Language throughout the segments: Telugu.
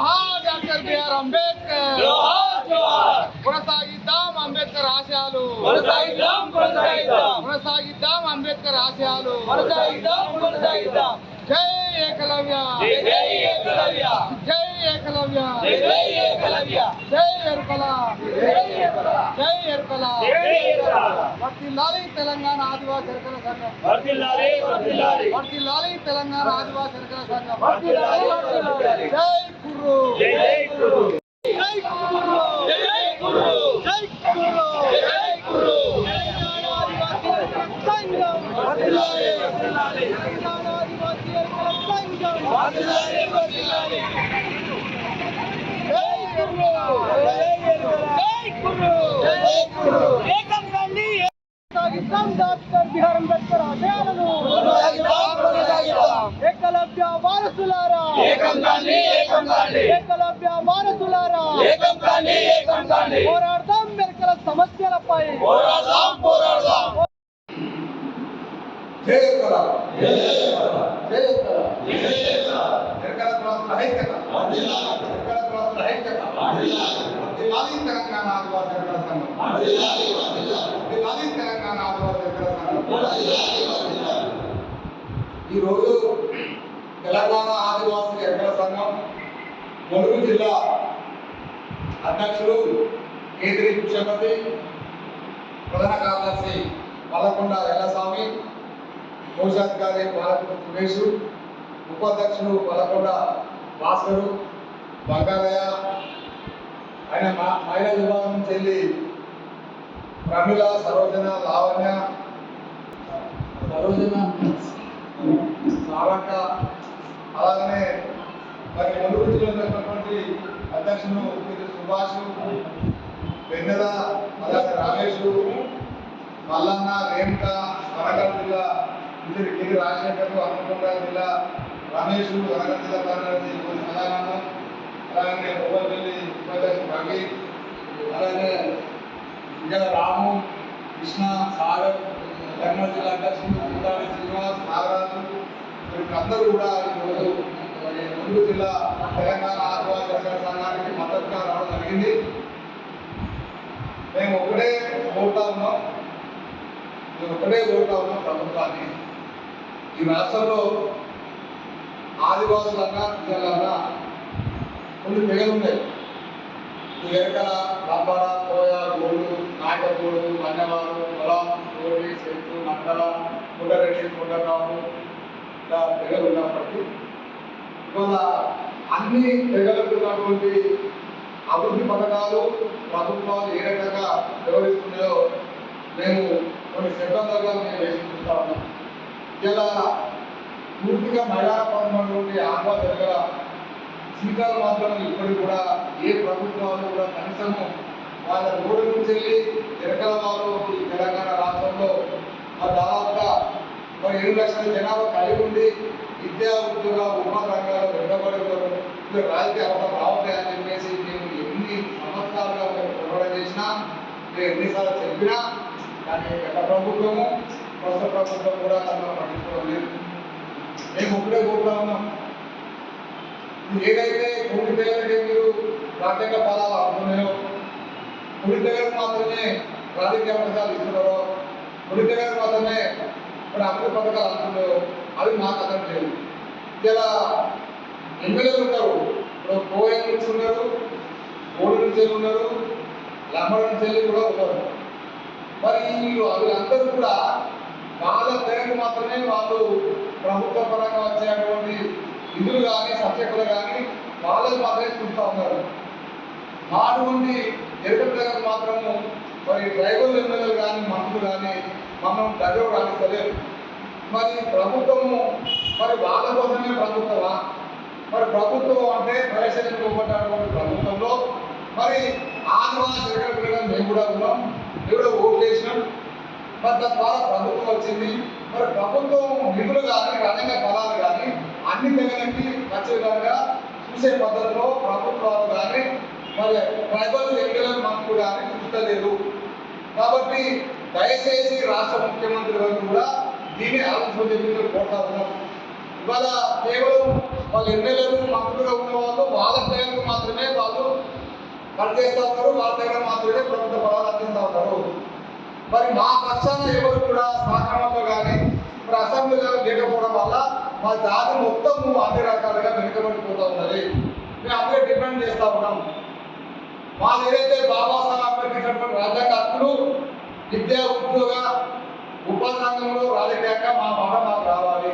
జోహార్ డాక్టర్ బిఆర్ అంబేద్కర్. కొనసాగిద్దాం అంబేద్కర్ ఆశయాలు. కొనసాగిద్దాం కొనసాగిద్దాం కొనసాగిద్దాం అంబేద్కర్ ఆశయాలు. కొనసాగిద్దాం కొనసాగిద్దాం జై ఏకలవ్య. జై ఏకలవ్య. జై ఏకలవ్య. జై ఏకలవ్య. జై ఎరుకల. జై ఎరుకల. జై ఎరుకల. వర్తిల్లాలి తెలంగాణ ఆదివాసీ ఎరుకల సంఘం. వర్ధిల్లాలి వర్తిల్లాలి. తెలంగాణ ఆదివాసీ ఎరుకల సంఘం. జై కుర్రు జై జై గురు జై కుర్రు జై జై గురు జై కుర్రు జై జై గురు తెలంగాణ ఆదివాసీ ఎరుకల సంఘం వర్ధిల్లాలి వర్ధిల్లాలి తెలంగాణ ఆదివాసీ ఎరుకల సంఘం వర్ధిల్లాలి వర్ధిల్లాలి జై కుర్రు జై ఎరుకల. జై కుర్రు జై గురు ఏకం కండి కొనసాగిద్దాం డాక్టర్ బిఆర్ అంబేద్కర్ ఆశయాలను కొనసాగిద్దాం, కొనసాగిద్దాం. ఏకలవ్య వారసులారా ఏకం కాండి ఏకం కాండి ఏకలవ్య వారసులారా ఏకం కాండి కాండి పోరాడదాం మెరకల సమస్యలపై పోరాడదాం పోరాడదాం జై ఎరుకల జై ఎరుకల. జై ఎరుకల జై ఎరుకల. ఎరుకల కులాసుల ఐక్యత. ఎరుకల కులాసుల ఐక్యత. వర్ధిల్లాలి తెలంగాణ ఆదివాసీ ఎరుకల సంఘం వర్ధిల్లాలి. వర్ధిల్లాలి తెలంగాణ ఆదివాసీ ఎరుకల సంఘం వర్ధిల్లాలి. ఈరోజు తెలంగాణ ఆదివాసీ ఎరుకల సంఘం ములుగు జిల్లా కేంద్రీయ ప్రధాన కార్యదర్శి పల్లకొండ ఎల్లస్వామి కోశాధికారి పాలకొండ సురేష్ ఉపాధ్యక్షుడు పల్లకొండ భాస్కరు బంగారయ్య ఆయన మా- మహిళా విభాగం నుంచి వెళ్ళి ప్రమిళ సరోజన లావణ్య సరోజన సారక్క అలాగనే మరి ములుగు జిల్లాలో ఉన్నటువంటి అధ్యక్షుడు సుభాష్ వెన్నెల అలాగే రమేష్ మల్లన్న రేణుక వనగల్ జిల్లా ఇద్దరు కె రాజశేఖర్ హనుమకొండ జిల్లా రమేష్ వనగల్ జిల్లా కార్యదర్శి కొన్ని సదానందం అలాగే ఓవర్పల్లి ఉపాధ్యక్షుడు రవి అలాగే ఇంకా రాము కృష్ణ సాగర్ కర్నూలు జిల్లా అధ్యక్షుడు ముద్దాడి శ్రీనివాస్ నాగరాజు వీళ్ళందరూ కూడా ఈరోజు మరి ములుగు జిల్లా తెలంగాణ ఆదివాసీ సంఘానికి మద్దతుగా రావడం జరిగింది. మేము ఒకటే కోరుతా ఉన్నాం. మేము ఒకటే కోరుతా ఉన్నాం ప్రభుత్వాన్ని. ఈ రాష్ట్రంలో ఆదివాసులన్నా ప్రజలన్నా కొన్ని తెగలు ఉన్నాయి. ఈ ఎరకల లంబాడ కోయ గోడు నాయకగూడు మన్నవారు పొలం కోడి చెట్టు మండల కుండరెడ్డి కొండరాము ఇలా తెగలు ఉన్నప్పటికీ ఇవాళ అన్ని తెగలకు ఉన్నటువంటి అభివృద్ధి పథకాలు ప్రభుత్వాలు ఏ రకంగా వివరిస్తున్నాయో మేము కొన్ని సిబ్బందులుగా మేము వేసి చూస్తా ఉన్నాం. ఇలా పూర్తిగా నుండి ఆంధ్ర దగ్గర జీతాలు మాత్రం ఇప్పటికి కూడా ఏ ప్రభుత్వాలు కూడా కనీసం వాళ్ళ రోడ్డు నుంచి వెళ్ళి తిరగల వాళ్ళు ఈ తెలంగాణ రాష్ట్రంలో దాదాపుగా మరి ఏడు లక్షల జనాభా కలిగి ఉండి విద్యా ఉద్యోగ ఉపాధి రంగాల్లో వెంటబడి ఉన్నారు రాజకీయ అవసరం రావట్లేదని చెప్పేసి మేము ఎన్ని సంవత్సరాలుగా మేము పోరాటం చేసినా అంటే ఎన్నిసార్లు చెప్పినా కానీ గత ప్రభుత్వము కొత్త ప్రభుత్వం కూడా తనలో పట్టించుకోవడం లేదు మేము ఒకటే కోరుతా ఉన్నాం. ఏదైతే కోటి దగ్గరికి మీరు రాజ్యాంగ పదాలు అనుకున్నాయో కుడి దగ్గరకు మాత్రమే రాజకీయ పథకాలు ఇస్తున్నారో కుడి దగ్గరకు మాత్రమే ఇప్పుడు అభివృద్ధి పథకాలు అనుకున్నాయో అవి మాకు అర్థం లేదు ఇలా ఎమ్మెల్యేలు ఉన్నారు ఇప్పుడు కోయల్ నుంచి ఉన్నారు కోడి నుంచి ఉన్నారు లంబడి చెల్లి కూడా ఉన్నారు మరి వీళ్ళు వీళ్ళందరూ కూడా వాళ్ళ పేరు మాత్రమే వాళ్ళు ప్రభుత్వ పరంగా వచ్చేటువంటి నిధులు కానీ సబ్జెక్టులు కానీ వాళ్ళకి మాత్రమే చూస్తూ ఉన్నారు. మాటువంటి ఎరుకల మాత్రము మరి డ్రైవర్లు ఎమ్మెల్యేలు కానీ మంత్రులు కానీ మనం దగ్గర రాణిస్తలేరు మరి ప్రభుత్వము మరి వాళ్ళ కోసమే ప్రభుత్వమా? మరి ప్రభుత్వం అంటే ప్రవేశించబడినటువంటి ప్రభుత్వంలో మరి ఆదివాసీ ఎరుకల పిల్లలు మేము కూడా ఉన్నాం. మేము కూడా ఓటు చేసినాం. మరి తద్వారా ప్రభుత్వం వచ్చింది. మరి ప్రభుత్వం నిధులు కానీ రణంగ ఫలాలు కానీ అన్ని దగ్గరికి వచ్చే విధంగా చూసే పద్ధతిలో ప్రభుత్వాలు కానీ మరి ట్రైబల్ ఎన్నికలను మనకు కానీ చూస్తలేదు కాబట్టి దయచేసి రాష్ట్ర ముఖ్యమంత్రి గారు కూడా దీన్ని ఆలోచించి కోరుతా ఉన్నాం. ఇవాళ కేవలం వాళ్ళ ఎమ్మెల్యేలు మంత్రులుగా ఉన్న వాళ్ళు వాళ్ళ పేరు పనిచేస్తూ ఉన్నారు వాళ్ళ దగ్గర మాత్రమే ప్రభుత్వ పదాలు అందిస్తూ ఉన్నారు మరి మా పక్షాన ఎవరు కూడా సహకారంలో కానీ మరి అసెంబ్లీలో లేకపోవడం వల్ల మా జాతి మొత్తం అన్ని రకాలుగా వెనుకబడిపోతూ ఉన్నది. మేము అందరూ డిపెండ్ చేస్తూ ఉన్నాం. వాళ్ళు ఏదైతే బాబాసాహెబ్ అంబేద్కర్ ఇచ్చినటువంటి రాజ్యాంగ హక్కులు విద్యా ఉద్యోగ ఉపాధి రంగంలో రాజకీయంగా మా మాట మాకు రావాలి.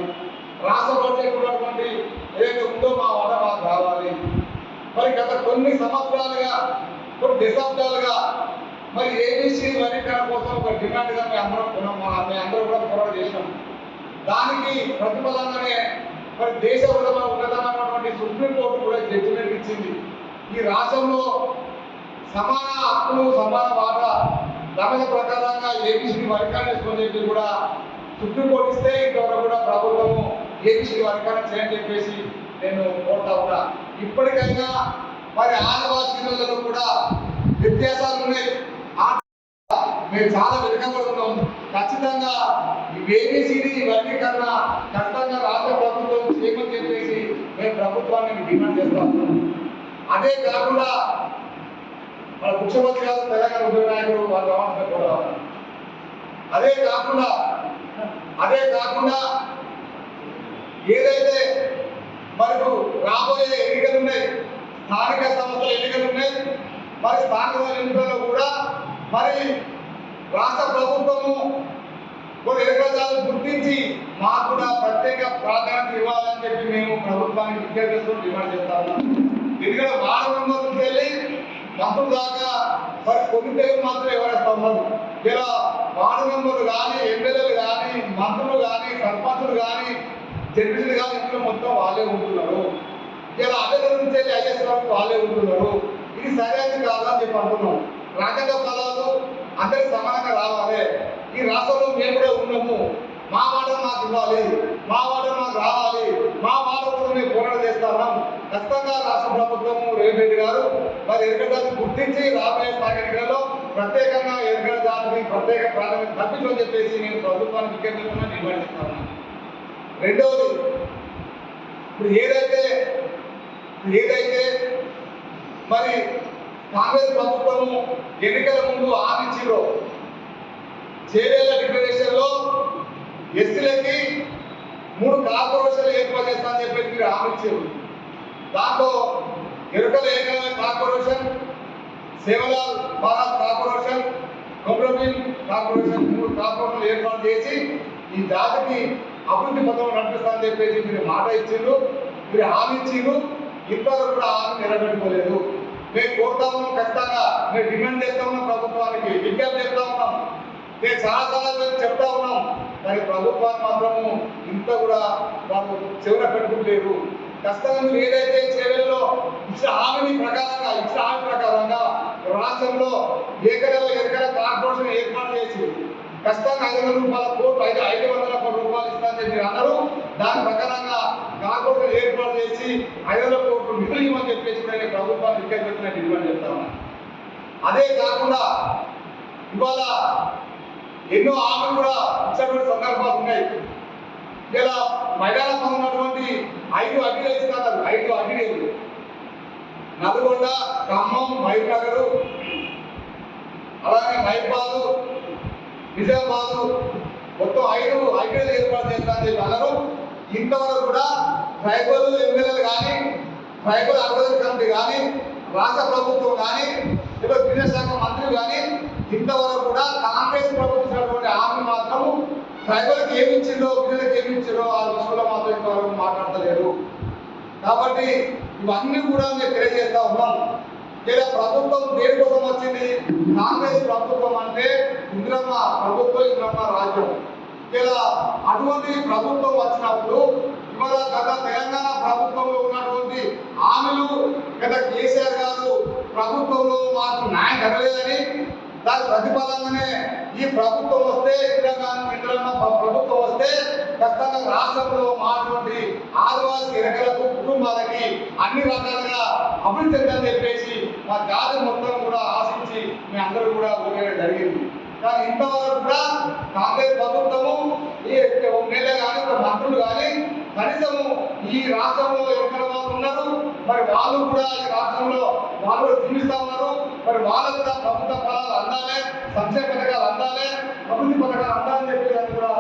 రాష్ట్ర బడ్జెట్ ఉన్నటువంటి ఏదైతే ఉందో మా మరి గత కొన్ని సంవత్సరాలుగా కొన్ని దశాబ్దాలుగా మరి ఏబీసీ వర్గీకరణ కోసం ఒక డిమాండ్గా మేము అందరం మేము అందరం కూడా పోరాటం చేసినాం. దానికి ప్రతిఫలంగానే మరి దేశ ఉన్నత ఉన్నతమైనటువంటి సుప్రీంకోర్టు కూడా జడ్జిమెంట్ ఇచ్చింది. ఈ రాష్ట్రంలో సమాన హక్కులు సమాన వాటా రమణ ప్రకారంగా ఏబీసీ వర్గాన్ని చేసుకొని చెప్పి కూడా సుప్రీంకోర్టు ఇస్తే ఇంతవరకు కూడా ప్రభుత్వము ఏబీసీ వర్గాన్ని చేయని చెప్పేసి నేను కోరుతా ఉన్నా. ఇప్పటికైనా మరి ఆదివాసీలలో కూడా వ్యత్యాసాలు ఉన్నాయి. మేము చాలా వెనుకబడుతున్నాం ఖచ్చితంగా ఈ ఇవన్నీ కన్నా ఖచ్చితంగా రాష్ట్ర ప్రభుత్వం చేయమని చెప్పేసి మేము ప్రభుత్వాన్ని డిమాండ్ చేస్తాం. అదే కాకుండా మన ముఖ్యమంత్రి గారు తెలంగాణ ఉద్యోగ నాయకుడు వారు కూడా. అదే కాకుండా అదే కాకుండా ఏదైతే మనకు రాబోయే ఎన్నికలు ఉన్నాయి. స్థానిక సంస్థల ఎన్నికలు ఉన్నాయి. మరి స్థానిక ఎన్నికల్లో కూడా మరి రాష్ట్ర ప్రభుత్వము కొన్ని ఎన్నికలు గుర్తించి మాకు కూడా ప్రత్యేక ప్రాధాన్యత ఇవ్వాలని చెప్పి మేము ప్రభుత్వానికి విజ్ఞప్తి చేస్తూ డిమాండ్ చేస్తా ఉన్నాం ఎందుకంటే వార్డు మెంబర్ నుంచి వెళ్ళి మంత్రులు దాకా మరి కొన్ని మాత్రం ఎవరేస్తా ఉన్నారు ఇలా వార్డు మెంబర్లు కానీ ఎమ్మెల్యేలు కానీ మంత్రులు కానీ సర్పంచులు కానీ జడ్పీలు కాదు ఇంట్లో మొత్తం వాళ్ళే ఉంటున్నారు. ఇలా అదే నుంచి వెళ్ళి ఐఎస్ వరకు వాళ్ళే ఉంటున్నారు. ఇది సరైనది కాదని చెప్పి అంటున్నాం. రాజ్యాంగ పదాలు అందరికి సమానంగా రావాలి. ఈ రాష్ట్రంలో మేము కూడా ఉన్నాము. మా మాట మాకు ఇవ్వాలి. మా మాట మాకు రావాలి. మా మాట కూడా మేము పోరాటం చేస్తున్నాం ఖచ్చితంగా రాష్ట్ర ప్రభుత్వము రేవంత్ రెడ్డి గారు మరి ఎరుకల గుర్తించి రాబోయే స్థానిక ప్రత్యేకంగా ఎరుకల దానికి ప్రత్యేక ప్రాధాన్యత తప్పించని చెప్పేసి నేను ప్రభుత్వానికి విజ్ఞప్తి నిర్వహిస్తాను రెండవది ఇప్పుడు ఏదైతే ఏదైతే మరి కాంగ్రెస్ ప్రభుత్వము ఎన్నికల ముందు ఆశించిందో చేవేళ్ళ డిక్లరేషన్లో ఎస్సీలకి మూడు కార్పొరేషన్లు ఏర్పాటు చేస్తానని చెప్పేసి మీరు ఆశించారు దాంట్లో ఎరుకల ఏకైన కార్పొరేషన్ సేవలాల్ భారత్ కార్పొరేషన్ కొబ్రమిల్ కార్పొరేషన్ మూడు కార్పొరేషన్లు ఏర్పాటు చేసి ఈ జాతికి అభివృద్ధి పథకం నడిపిస్తానని చెప్పేసి మీరు మాట ఇచ్చిండ్రు మీరు హామీ ఇచ్చిండ్రు. ఇంతవరకు కూడా హామీ నిలబెట్టుకోలేదు మేము కోరుతా ఉన్నాం ఖచ్చితంగా మేము డిమాండ్ చేస్తా ఉన్నాం ప్రభుత్వానికి విజ్ఞప్తి చేస్తా ఉన్నాం. నేను చాలా చాలా చెప్తా ఉన్నాం. కానీ ప్రభుత్వాన్ని మాత్రము ఇంత కూడా వాళ్ళు చెవిన పెట్టుకుంటలేరు ఖచ్చితంగా మీరు ఏదైతే చేవెల్లో ఇచ్చిన హామీ ప్రకారంగా ఇచ్చిన హామీ ప్రకారంగా రాష్ట్రంలో ఏకలవ ఎక్కడ కార్పొరేషన్ ఏర్పాటు చేసి ఖచ్చితంగా ఐదు వందల రూపాయల కోట్లు ఐదు ఐదు వందల కోట్ల రూపాయలు ఇస్తానని చెప్పి అన్నారు దాని ప్రకారంగా కార్పొరేషన్ ఏర్పాటు చేసి ఐదు వందల కోట్లు నిధులు ఇవ్వని చెప్పేసి కూడా నేను ప్రభుత్వాన్ని ఇక్కడ పెట్టినట్టు ఇవ్వని చెప్తా అదే కాకుండా ఇవాళ ఎన్నో ఆమె కూడా ఇచ్చినటువంటి సందర్భాలు ఉన్నాయి. ఇలా మైదానంలో ఉన్నటువంటి ఐదు అగ్గిలు కాదు ఐదు అగ్గిలు నల్గొండ ఖమ్మం మహిళనగరు అలాగే మైపాలు నిజామాబాదు మొత్తం ఐదు ఐపీఎల్ ఏర్పాటు చేస్తారని చెప్పి అన్నారు ఇంతవరకు కూడా ట్రైబల్ ఎమ్మెల్యేలు కానీ ట్రైబల్ అభివృద్ధి కమిటీ కానీ రాష్ట్ర ప్రభుత్వం కానీ లేదా బిజినెస్ మంత్రి కానీ ఇంతవరకు కూడా కాంగ్రెస్ ప్రభుత్వం హామీ మాత్రం ట్రైబల్కి ఏమిచ్చిందో ఇచ్చిందో ఏమిచ్చిందో ఆ విషయంలో మాత్రం ఇంతవరకు మాట్లాడతలేరు కాబట్టి ఇవన్నీ కూడా మేము తెలియజేస్తా ఉన్నాం. ఇలా ప్రభుత్వం దేనికోసం వచ్చింది? కాంగ్రెస్ ప్రభుత్వం అంటే ఇంద్రమ్మ ప్రభుత్వం ఇంద్రమ్మ రాజ్యం. ఇలా అటువంటి ప్రభుత్వం వచ్చినప్పుడు ఇవాళ గత తెలంగాణ ప్రభుత్వంలో ఉన్నటువంటి హామీలు గత కేసీఆర్ గారు ప్రభుత్వంలో మాకు న్యాయం జరగలేదని దాని ప్రతిఫలంగానే ఈ ప్రభుత్వం వస్తే ఇందిరాగాంధీ ఇంద్రన్న ప్రభుత్వం వస్తే ఖచ్చితంగా రాష్ట్రంలో మాటువంటి ఆదివాసీ ఎరకలకు కుటుంబాలకి అన్ని రకాలుగా అభివృద్ధి చెందని చెప్పేసి మా జాతి మొత్తం కూడా ఆశించి మీ అందరూ కూడా ఓటేయడం జరిగింది. కానీ ఇంతవరకు కూడా కాంగ్రెస్ ప్రభుత్వము ఈ ఎమ్మెల్యే కానీ ఒక మంత్రులు కానీ కనీసము ఈ రాష్ట్రంలో ఎక్కడ వాళ్ళు ఉన్నారు? మరి వాళ్ళు కూడా ఈ రాష్ట్రంలో వాళ్ళు జీవిస్తా ఉన్నారు. మరి వాళ్ళకు కూడా ప్రభుత్వ ఫలాలు అందాలి సంక్షేమ పథకాలు అందాలి అభివృద్ధి పథకాలు అందాలని చెప్పేదాన్ని కూడా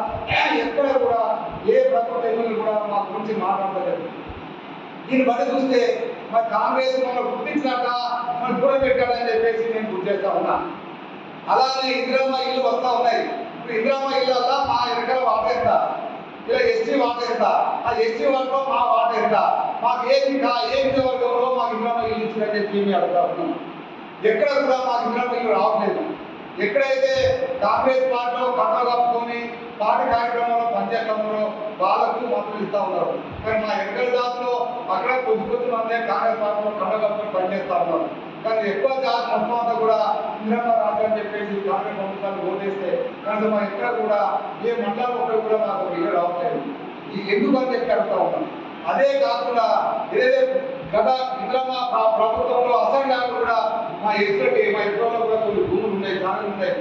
ఎక్కడ కూడా ఏ ప్రభుత్వ ఎమ్మెల్యేలు కూడా మా గురించి మాట్లాడలేదు. దీన్ని బట్టి చూస్తే మరి కాంగ్రెస్ మమ్మల్ని గుర్తించినట్ట మనం దూరం పెట్టాడని చెప్పేసి నేను గుర్తు చేస్తా ఉన్నా. అలానే ఇందిరమ్మ ఇల్లు వస్తా ఉన్నాయి. ఇప్పుడు ఇందిరమ్మ ఇల్లు అలా మా ఎన్నికల వాట ఎంత? ఇలా ఎస్టీ వాట ఎంత? ఆ ఎస్టీ వాటలో మా వాట ఎంత? మాకు ఏది కా ఏ నియోజకవర్గంలో మాకు ఇందిరమ్మ ఇల్లు ఇచ్చిందని చెప్పి మేము అడుగుతా ఉన్నాం ఎక్కడ కూడా మాకు ఇందిరమ్మ ఇల్లు రావట్లేదు. ఎక్కడైతే కాంగ్రెస్ పార్టీలో కట్టలు కప్పుకొని పార్టీ కార్యక్రమంలో పనిచేయడంలో వాళ్ళకు మద్దతు ఇస్తా ఉన్నారు. కానీ మా ఎక్కడ దాంట్లో అక్కడ కొద్ది కొద్ది మందే కాంగ్రెస్ పార్టీలో కట్టలు కప్పుకొని పనిచేస్తా ఉన్నారు. కానీ ఎక్కువ జాతి మొత్తం అంతా కూడా ఇంద్రమ్మ రాజు అని చెప్పేసి గ్రామీణ ప్రభుత్వాన్ని ఓటేస్తే కనుక మా ఎక్కడ కూడా ఏ మండలం ఒకటి కూడా మాకు ఒక ఇల్లు రావట్లేదు. ఈ ఎందుకు అని చెప్పి అడుగుతా ఉన్నాం. అదే కాకుండా ఏదైతే గత ఇంద్రమ్మ ప్రభుత్వంలో అసెంబ్లీ కూడా మా ఎదుటి మా ఎదురులో కూడా కొన్ని భూములు ఉన్నాయి జాగాలు ఉన్నాయి.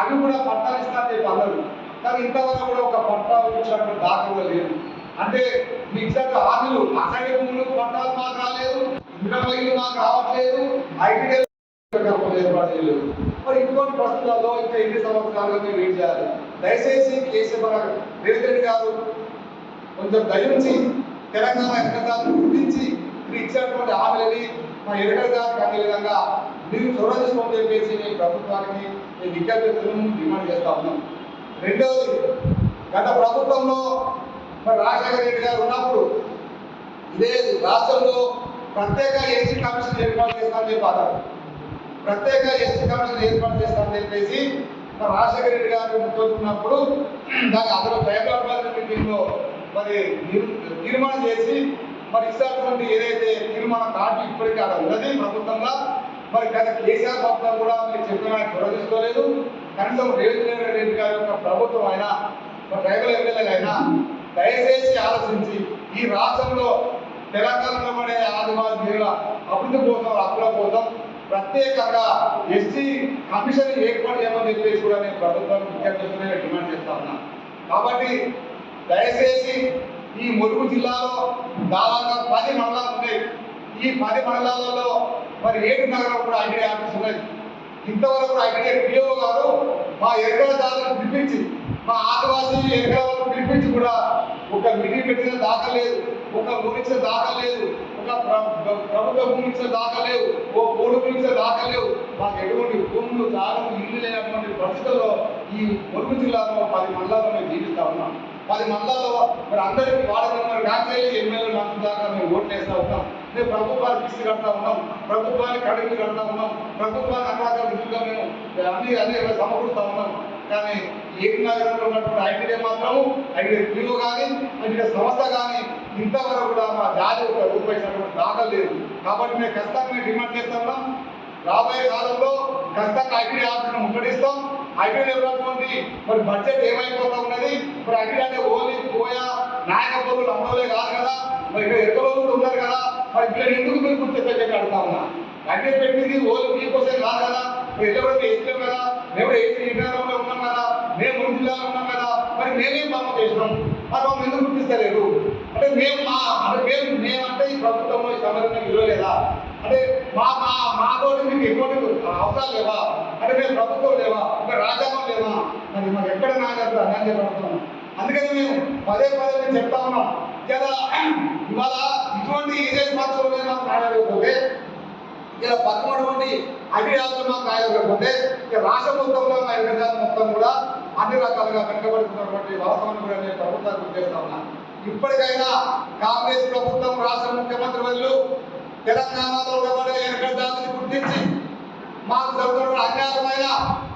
అవి కూడా పట్టాలు ఇస్తారని చెప్పి అన్నారు. కానీ ఇంతవరకు కూడా ఒక పట్టా ఇచ్చినటువంటి దాఖలు లేదు. అంటే మీకు ఇచ్చినట్టు హామీలు అసెంబ్లీ భూములు పట్టాలు మాకు రాలేదు. ఇంద్రమ్మ ఇల్లు మాకు రావట్లేదు. ఐటీ ఏర్పాటు చేయలేదు. మరి ఇటువంటి ప్రశ్నలలో ఇంకా ఎన్ని సంవత్సరాలుగా మేము ఏం చేయాలి? దయచేసి కేసీఆర్ రేవంత్ రెడ్డి గారు కొంచెం దయించి తెలంగాణ ఎన్నికలను గుర్తించి మీరు ఇచ్చినటువంటి హామీలని మా ఎన్నికల గారికి అనే విధంగా మీరు చొరవ తీసుకోమని చెప్పేసి నేను ప్రభుత్వానికి నేను విజ్ఞప్తులను డిమాండ్ చేస్తా ఉన్నాం. రెండవది గత ప్రభుత్వంలో మరి రాజశేఖర రెడ్డి గారు ఉన్నప్పుడు ఇదే రాష్ట్రంలో ప్రత్యేక ఎస్సీ కమిషన్ ఏర్పాటు చేస్తామని చెప్పారు ప్రత్యేక ఎస్సీ కమిషన్ ఏర్పాటు చేస్తామని చెప్పేసి మరి రాజశేఖర రెడ్డి గారు కోరుకున్నప్పుడు దాని అతను హైదరాబాద్ మీటింగ్ మరి తీర్మానం చేసి మరి ఇచ్చినటువంటి ఏదైతే తీర్మానం కాదు ఇప్పటికీ అక్కడ ఉన్నది ప్రభుత్వంగా మరి గత కేసీఆర్ ప్రభుత్వం కూడా మీరు చెప్పిన చొరవ తీసుకోలేదు. కనీసం రేవంత్ రెడ్డి గారి యొక్క ప్రభుత్వం అయినా మరి ట్రైబల్ ఎమ్మెల్యేలు దయచేసి ఆలోచించి ఈ రాష్ట్రంలో తెలంగాణలో పడే ఆదివాసీల అభివృద్ధి కోసం హక్కుల కోసం ప్రత్యేకంగా ఎస్సీ కమిషన్ ఏర్పాటు చేయమని చెప్పేసి కూడా నేను ప్రభుత్వానికి విజ్ఞప్తి డిమాండ్ చేస్తా ఉన్నా. కాబట్టి దయచేసి ఈ మురుగు జిల్లాలో దాదాపుగా పది మండలాలు ఉన్నాయి. ఈ పది మండలాలలో మరి ఏడు నగరం కూడా ఐటీ ఆఫీస్ ఉన్నది ఇంతవరకు ఐటీ పిఓ గారు మా ఎరుకల దాదాపు పిలిపించి మా ఆదివాసీ ఎరుకల పిలిపించి కూడా ఒక మీటింగ్ పెట్టిన దాఖలేదు ఒక భూమించిన దాకా లేదు. ఒక ప్ర- ప్ర- ప్రభుత్వ భూమించిన లేవు. ఓ కోడు భూమించిన దాకా లేవు. మాకు ఎటువంటి భూములు దాకా ఇల్లు లేనటువంటి పరిస్థితుల్లో ఈ పొరుగు జిల్లాలో పది మండలాల్లో మేము జీవిస్తా ఉన్నాం. పది మండలాల్లో మరి అందరికీ వాడకున్నారు మరి కాకేళ్ళు ఎమ్మెల్యేలు దాకా మేము ఓట్లు వేస్తా ఉన్నాం. మేము ప్రభుత్వాన్ని ఫీజు కడతా ఉన్నాం. ప్రభుత్వాన్ని కడుగులు కడతా ఉన్నాం. ప్రభుత్వాన్ని అక్కడ విధంగా మేము అన్ని అన్ని సమకూరుస్తా ఉన్నాం. కానీ ఏపీ నగరంలో ఉన్నటువంటి ఐటీడీ మాత్రం ఐటీ పిఓ కానీ ఐటీ సంస్థ కానీ ఇంతవరకు కూడా మా జాతి ఒక రూపాయినటువంటి దాఖలు లేదు. కాబట్టి మేము ఖచ్చితంగా డిమాండ్ చేస్తున్నాం రాబోయే కాలంలో ఖచ్చితంగా ఐటీ ఆఫీసును ముట్టడిస్తాం. ఐటీ ఉన్నటువంటి మరి బడ్జెట్ ఏమైపోతా ఉన్నది? మరి ఐటీ అంటే ఓన్లీ పోయా నాయకపోలు అమ్మలే కాదు కదా. మరి ఇక్కడ ఎక్కడోళ్ళు ఉన్నారు కదా? మరి ఇక్కడ ఎందుకు మీరు గుర్తించని అడుగుతా ఉన్నా? ఐటీ పెట్టింది ఓన్లీ మీకోసం కాదు కదా. మీరు ఎక్కడ వేసుకోం కదా. మేము ఏసీ ఇంటర్లో ఉన్నాం కదా. మేము ముందు ఉన్నాం కదా. మరి మేమేం పనులు చేసినాం? మరి ఎందుకు గుర్తిస్తలేదు? అంటే మేము మా అంటే మేము మేమంటే ఈ ప్రభుత్వంలో ఈ సమయంలో విలువ లేదా అంటే మా మా మాతోటి మీకు ఎటువంటి అవసరాలు లేవా? అంటే మేము ప్రభుత్వం లేవా? ఒక రాజ్యాంగం లేవా? మరి మాకు ఎక్కడ నాయకులు అన్యాయం చేయబడుతున్నాం అందుకని మేము పదే పదే మేము చెప్తా ఉన్నాం. ఇలా ఇవాళ ఇటువంటి ఏజెంట్ మాత్రమే మాకు తయారైపోతే ఇలా పక్కనటువంటి అన్ని రాష్ట్రాలు మాకు తయారైపోతే ఇక రాష్ట్ర మొత్తంలో మా మొత్తం కూడా అన్ని రకాలుగా వెనుకబడుతున్నటువంటి వాస్తవాన్ని కూడా నేను ప్రభుత్వానికి గుర్తిస్తా ఉన్నాను ఇప్పటికైనా కాంగ్రెస్ ప్రభుత్వం రాష్ట్ర ముఖ్యమంత్రి వాళ్ళు తెలంగాణలో ఉండబడే ఎన్నికల గుర్తించి మాకు జరుగుతున్న అన్యాయమైన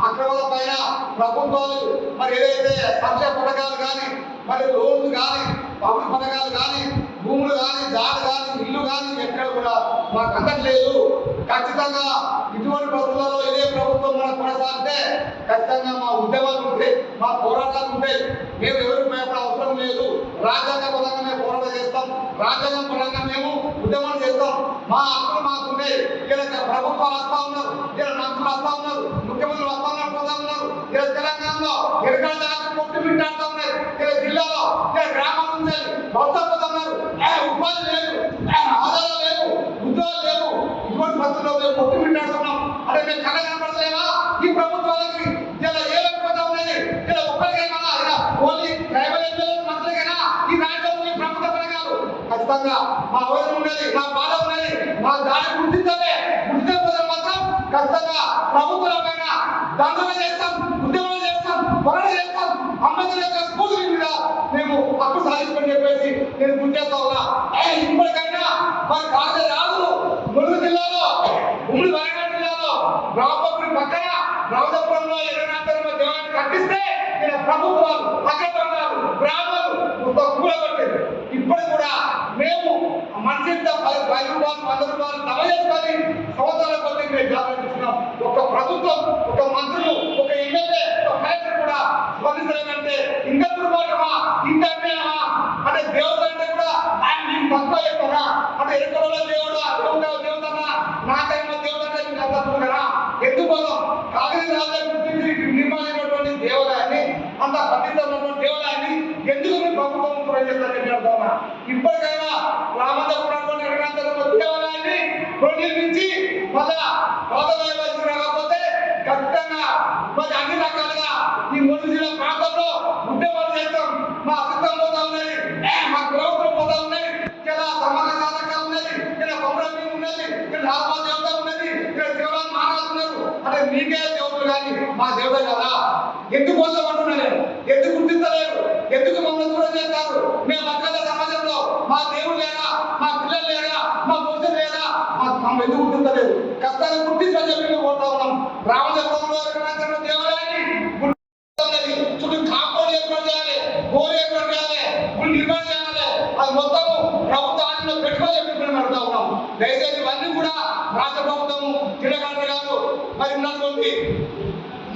అక్రమాల పైన ప్రభుత్వాలు మరి ఏదైతే సంక్షేమ పథకాలు కానీ మరి లోన్లు కానీ అభివృద్ధి పథకాలు కానీ భూములు కానీ జాలు కానీ ఇల్లు కానీ ఎక్కడ కూడా మాకు అందట్లేదు. ఖచ్చితంగా ఇటువంటి ప్రభుత్వంలో ఇదే ప్రభుత్వం మనకు కొనసాగితే ఖచ్చితంగా మా ఉద్యమాలు ఉంటాయి మా పోరాటాలు ఉంటాయి మేము ఎవరు భయపడే అవసరం లేదు. రాజ్యాంగ పరంగా మేము పోరాటం చేస్తాం. రాజ్యాంగం పరంగా మేము ఉద్యమాలు చేస్తాం. మా హక్కులు మాకుండే. ఇలా ప్రభుత్వాలు వస్తా ఉన్నారు. ఇలా మంత్రులు వస్తా ఉన్నారు. ముఖ్యమంత్రులు వస్తా ఉన్నారు పోతా ఉన్నారు. ఇలా తెలంగాణలో ఎక్కడ దాకా కొట్టి మిట్టాడుతూ ఉన్నాయి ఇలా జిల్లాలో ఇలా గ్రామాల నుంచి మొత్తం పోతా ఉన్నారు. ఉపాధి లేదు. మాధనం లేవు. ఉద్యోగం లేవు. మేము పొట్టు మిట్టాడుతున్నాం అంటే మేము కళ కనపడలేవా ఈ ప్రభుత్వాలకి ఇలా ఏ లేకపోతే ఉన్నది ఇలా ఒక్కరికైనా ఇలా ఓన్లీ ట్రైబల్ ఎమ్మెల్యేలు మంత్రులకైనా ఈ రాజ్యంలో ఈ ప్రభుత్వ పథకాలు ఖచ్చితంగా మా అవసరం ఉన్నది మా బాధ ఉన్నది మా దాని గుర్తించాలి. గుర్తించకపోతే మాత్రం ఖచ్చితంగా ప్రభుత్వాల పైన దండన చేస్తాం ఉద్యమాలు చేస్తాం పోరాట చేస్తాం. అంబేద్కర్ యొక్క స్కూల్ మీద మేము హక్కు సాధించమని చెప్పేసి నేను గుర్తిస్తా ఉన్నా. ఏ, ఇప్పటికైనా మరి కాదు రాదు ములుగు జిల్లాలో ఉమ్మడి వరంగల్ జిల్లాలో రామపురి పక్కన రామపురంలో ఇరవై నాలుగు దేవాన్ని కట్టిస్తే ఈయన ప్రభుత్వాలు అగ్రవర్ణాలు బ్రాహ్మణులు మొత్తం కూడగొట్టారు ఇప్పుడు కూడా మేము మనిషింత పది రూపాయలు వంద రూపాయలు జమ సంవత్సరాల కొద్ది మేము జాగ్రత్త ఒక ప్రభుత్వం ఒక మంత్రులు ఒక ఎమ్మెల్యే ఒక కలెక్టర్ కూడా స్పందించాలంటే ఇంత దుర్మార్గమా? ఇంత అన్యాయమా? అంటే దేవుడు అంటే కూడా ఆయన నేను తక్కువ చెప్తారా? అంటే ఎక్కడ దేవుడు? దేవుడు దేవుడన్నా? నాకైనా దేవుడు అంటే మీకు అంత అనుకున్నారా ఎందుకోసం కాగిత రాజా గుర్తించి నిర్మాణమైనటువంటి దేవాలయాన్ని అంత పట్టిస్తున్నటువంటి దేవాలయాన్ని ఎందుకు మీ ప్రభుత్వం ప్రవేశిస్తారని చెప్పి అడుగుతున్నా ఇప్పటికైనా రామచంద్రపురం దేవాలయాన్ని నుంచి మళ్ళా పాత రాకపోతే ఖచ్చితంగా మరి అన్ని రకాలుగా ఈ మూడు జిల్లా ప్రాంతంలో ఉద్యమాలు చేస్తాం. మా అస్తిత్వం పోతా ఉన్నది. ఏ, మా ప్రభుత్వం పోతా ఉన్నది. ఇలా సమాన సాధక ఉన్నది. ఇలా కొమరమి ఉన్నది. ఇక్కడ లాల్మా దేవత ఉన్నది. ఇక్కడ శివరాజ్ మహారాజు ఉన్నారు. అంటే మీకే దేవుడు కానీ మా దేవుడే కదా. ఎందుకోసం అంటున్నా నేను? ఎందుకు గుర్తించలేదు ఎందుకు మమ్మల్ని దూరం చేస్తారు మేము అక్కడ సమాజంలో మా దేవుడు లేదా మా పిల్లలు లేదా మా భోజనం లేదా మా మమ్మల్ని ఎందుకు గుర్తించలేదు కష్టాన్ని గుర్తించని చెప్పి మేము కోరుతా ఉన్నాం రామచంద్రంలో దేవాలయాన్ని గుర్తించాలి చుట్టూ కాంపౌండ్ ఏర్పాటు చేయాలి. గోరు ఏర్పాటు చేయాలి. గుడి నిర్మాణం చేయాలి. అది మొత్తం ప్రభుత్వ ఆటలో పెట్టుకోని చెప్పి మేము అడుగుతా ఉన్నాం. దయచేసి ఇవన్నీ కూడా రాష్ట్ర ప్రభుత్వం కిరకాండ్ర గారు మరి ఉన్నటువంటి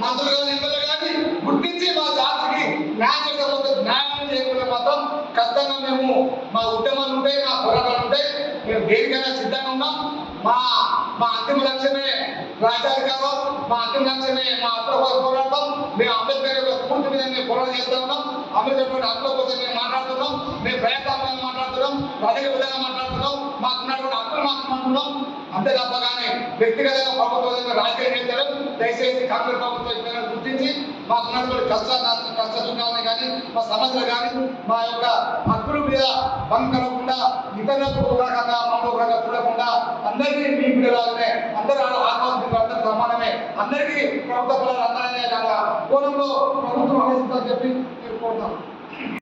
మంత్రులు కానీ ఎమ్మెల్యే కానీ గుర్తించి మా జాతికి న్యాయం చేయకపోతే న్యాయం చేయకుండా మాత్రం ఖచ్చితంగా మేము మా ఉద్యమాలు ఉంటాయి మా పోరాటాలు ఉంటాయి. మేము దేనికైనా సిద్ధంగా ఉన్నాం. మా మా అంతిమ లక్ష్యమే. రాజ్యాధికారం మా అంతిమ లక్ష్యమే. మా హక్కుల పోరాటం. మేము అంబేద్కర్ యొక్క స్ఫూర్తి మీద మేము పోరాటం చేస్తా ఉన్నాం. అంబేద్కర్ హక్కుల కోసం మేము మాట్లాడుతున్నాం. మేము ప్రయత్నాత్మకంగా మాట్లాడుతున్నాం. ప్రజల విధంగా మాట్లాడుతున్నాం. మాకు ఉన్నటువంటి హక్కులు మాకు అంతే తప్ప కానీ వ్యక్తిగతంగా ప్రభుత్వం రాజకీయ నేతలు దయచేసి కాంగ్రెస్ ప్రభుత్వం గుర్తించి మాకు ఉన్నటువంటి కష్ట కష్ట సుఖాలని కానీ మా సమస్యలు కానీ మా యొక్క హక్కుల మీద భంగం ఇతరులకు రకంగా మమ్మల్ని చూడకుండా అందరికీ మీ పిల్లలాగానే అందరూ ఆహ్వానించారు అందరూ సమానమే అందరికీ ప్రభుత్వ పిల్లలు అందరనే కోణంలో ప్రభుత్వం ఆలోచించాలని చెప్పి すいません。